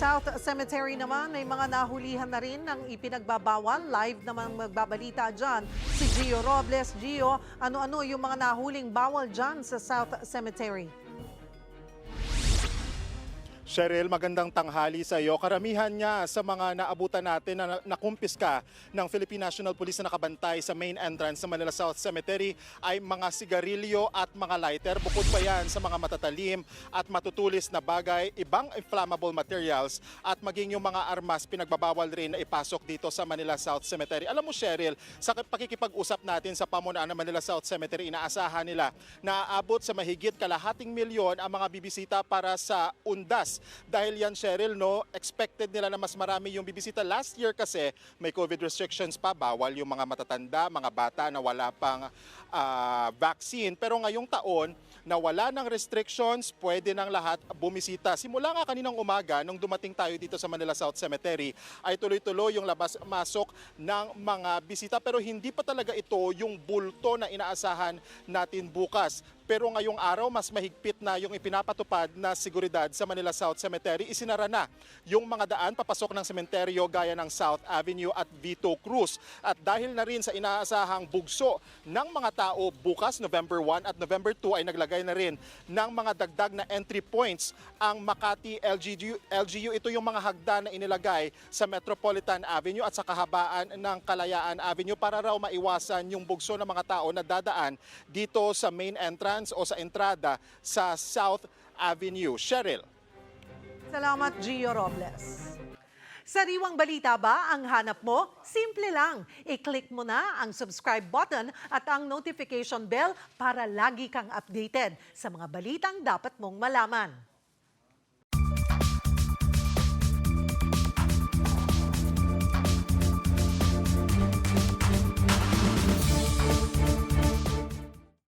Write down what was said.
South Cemetery naman, may mga nahulihan na rin ng ipinagbabawal. Live naman magbabalita dyan si Gio Robles. Gio, ano-ano yung mga nahuling bawal dyan sa South Cemetery? Cheryl, magandang tanghali sa iyo. Karamihan niya sa mga naabutan natin na nakumpiska ng Philippine National Police na nakabantay sa main entrance sa Manila South Cemetery ay mga sigarilyo at mga lighter. Bukod pa yan sa mga matatalim at matutulis na bagay, ibang inflammable materials at maging yung mga armas pinagbabawal rin na ipasok dito sa Manila South Cemetery. Alam mo Cheryl, sa pakikipag-usap natin sa pamunaan ng Manila South Cemetery, inaasahan nila na aabot sa mahigit kalahating milyon ang mga bibisita para sa undas. Dahil yan Cheryl, no, expected nila na mas marami yung bibisita. Last year kasi may COVID restrictions pa, bawal yung mga matatanda, mga bata na wala pang ah, vaccine. Pero ngayong taon, na wala ng restrictions, pwede ng lahat bumisita. Simula nga kaninang umaga, nung dumating tayo dito sa Manila South Cemetery, ay tuloy-tuloy yung labas-masok ng mga bisita. Pero hindi pa talaga ito yung bulto na inaasahan natin bukas. Pero ngayong araw, mas mahigpit na yung ipinapatupad na seguridad sa Manila South Cemetery. Isinara na yung mga daan papasok ng sementeryo gaya ng South Avenue at Vito Cruz. At dahil na rin sa inaasahang bugso ng mga tao bukas, November 1 at November 2 ay naglagay na rin ng mga dagdag na entry points ang Makati LGU. LGU ito yung mga hagdan na inilagay sa Metropolitan Avenue at sa kahabaan ng Kalayaan Avenue para raw maiwasan yung bugso ng mga tao na dadaan dito sa main entrance o sa entrada sa South Avenue. Cheryl. Salamat, Gio Robles. Sariwang balita ba ang hanap mo? Simple lang. I-click mo na ang subscribe button at ang notification bell para lagi kang updated sa mga balitang dapat mong malaman.